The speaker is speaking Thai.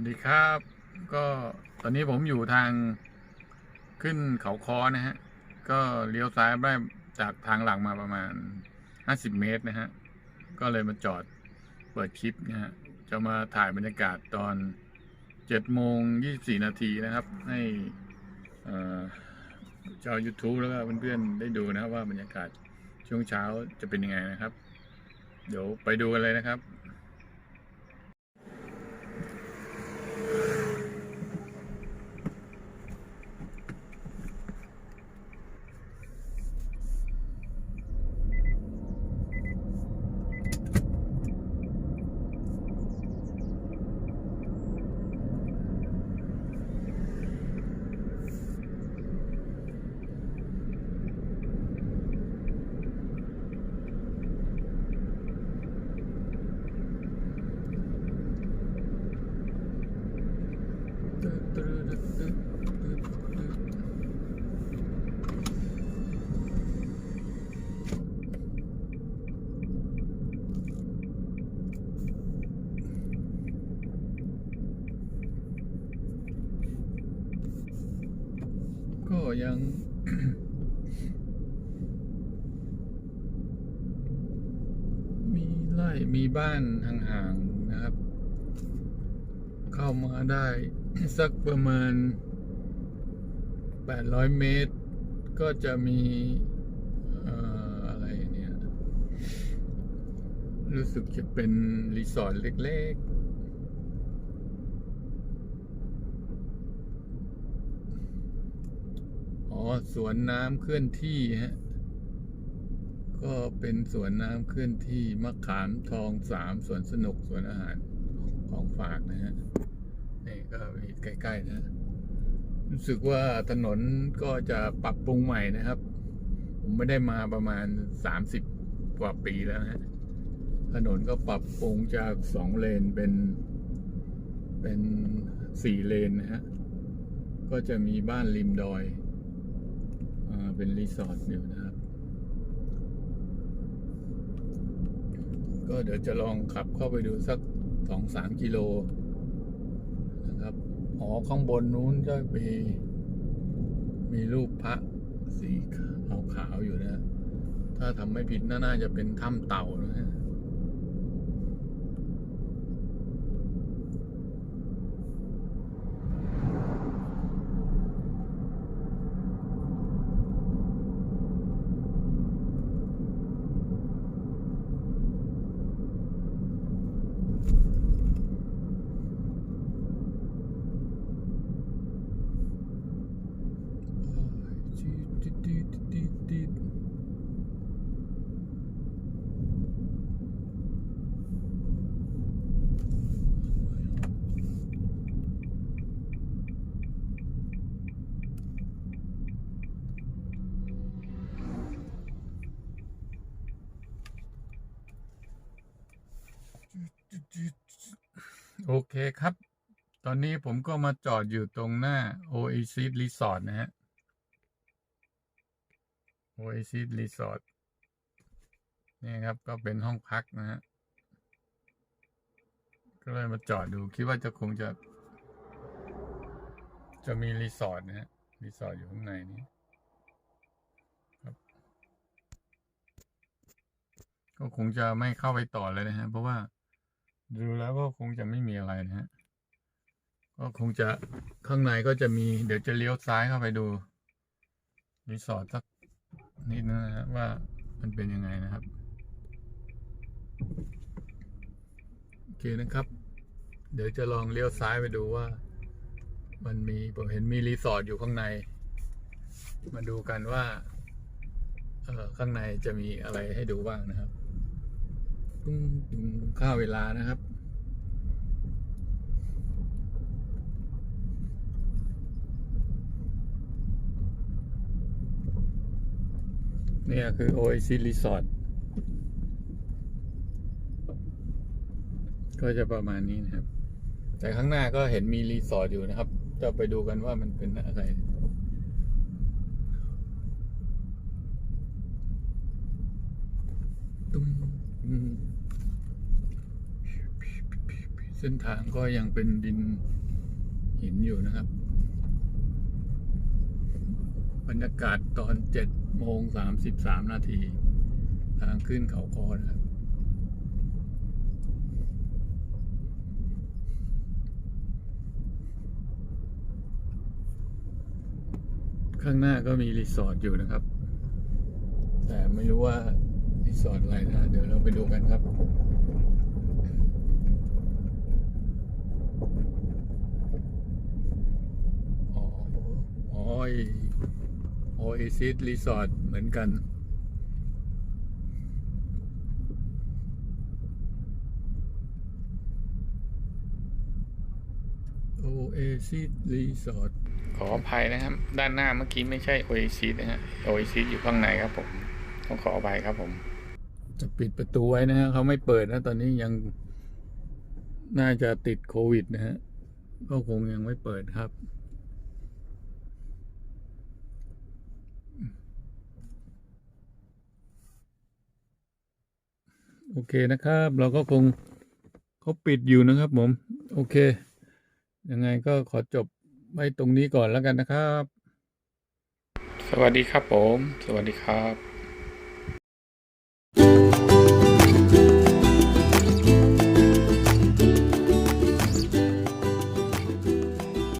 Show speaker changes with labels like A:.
A: วัสดีครับ ก็ตอนนี้ผมอยู่ทางขึ้นเขาคอนะฮะ ก็เลี้ยวซ้ายได้จากทางหลังมาประมาณ 50 เมตรนะฮะ ก็เลยมาจอดเปิดคลิปนะฮะ จะมาถ่ายบรรยากาศตอน7โมง24 นาทีนะครับ ให้เอ่อชาว YouTube แล้วก็เพื่อนๆได้ดูนะครับว่าบรรยากาศช่วงเช้าจะเป็นยังไงนะครับ เดี๋ยวไปดูกันเลยนะครับ ก็ ยัง มีไร่มีบ้านห่างๆนะครับ เข้ามาได้สักประมาณ 800 เมตร ก็จะมีเอ่ออะไรเนี่ย รู้สึกจะเป็นรีสอร์ทเล็กๆ อ๋อสวนน้ำเคลื่อนที่ฮะก็เป็นสวนน้ำเคลื่อนที่มะขามทองสามสวนสนุกสวนอาหารของฝากนะฮะนี่ก็มีใกล้ๆนะรู้สึกว่าถนนก็จะปรับปรุงใหม่นะครับ ผมไม่ได้มาประมาณสามสิบกว่าปีแล้วนะฮะถนนก็ปรับปรุงจากสองเลนเป็น เป็นสี่เลนนะฮะก็จะมีบ้านริมดอย เป็นรีสอร์ทอยู่นะครับ ก็เดี๋ยวจะลองขับเข้าไปดูสักสองสามกิโลนะครับอ๋อข้างบนนู้นจะมีมีรูปพระสีขาวๆอยู่นะ ถ้าทำไม่ผิดน่าน่าจะเป็นถ้ำเต่านะฮะ โอเคครับ ตอนนี้ผมก็มาจอดอยู่ตรงหน้า Oasis Resort นะฮะ Oasis Resort นี่ครับก็เป็นห้องพักนะฮะ ก็เลยมาจอดดูคิดว่าจะคงจะ จะมีรีสอร์ทนะฮะ รีสอร์ทอยู่ข้างในนี้ครับ ก็คงจะไม่เข้าไปต่อเลยนะฮะ เพราะว่า ดูแล้วก็คงจะไม่มีอะไรนะฮะก็คงจะข้างในก็จะมี เดี๋ยวจะเลี้ยวซ้ายเข้าไปดูรีสอร์ทสักนิดนึงนะฮะว่ามันเป็นยังไงนะครับ โอเคนะครับ เดี๋ยวจะลองเลี้ยวซ้ายไปดูว่า มันมีผมเห็นมีรีสอร์ทอยู่ข้างใน มาดูกันว่า เออข้างในจะมีอะไรให้ดูบ้างนะครับ งตุ้งค่าเวลานะครับ เนี่ยคือ OAC Resort ก็จะประมาณนี้นะครับ แต่ข้างหน้าก็เห็นมีรีสอร์ทอยู่นะครับ จะไปดูกันว่ามันเป็นอะไรตุ้มตุ้ม เส้นทางก็ยังเป็นดินหินอยู่นะครับ บรรยากาศตอนเจ็ดโมงสามสิบสามนาที ทางขึ้นเขาคอนะครับข้างหน้าก็มีรีสอร์ทอยู่นะครับ แต่ไม่รู้ว่ารีสอร์ทอะไรนะ เดี๋ยวเราไปดูกันครับ อ๋ออ๋อโอเอซิสรีสอร์ทเหมือนกัน โอเอซิสรีสอร์ทขออภัยนะครับ ด้านหน้าเมื่อกี้ไม่ใช่โอเอซิสนะฮะโอเอซิสอยู่ข้างในครับผม ต้องขออภัยครับผม จะปิดประตูไว้นะฮะเขาไม่เปิดนะ ตอนนี้ยังน่าจะติดโควิดนะฮะ ก็คงยังไม่เปิดครับ โอเคนะครับ เราก็คงเขาปิดอยู่นะครับผม โอเค ยังไงก็ขอจบไว้ตรงนี้ก่อนแล้วกันนะครับ สวัสดีครับผม สวัสดีครับ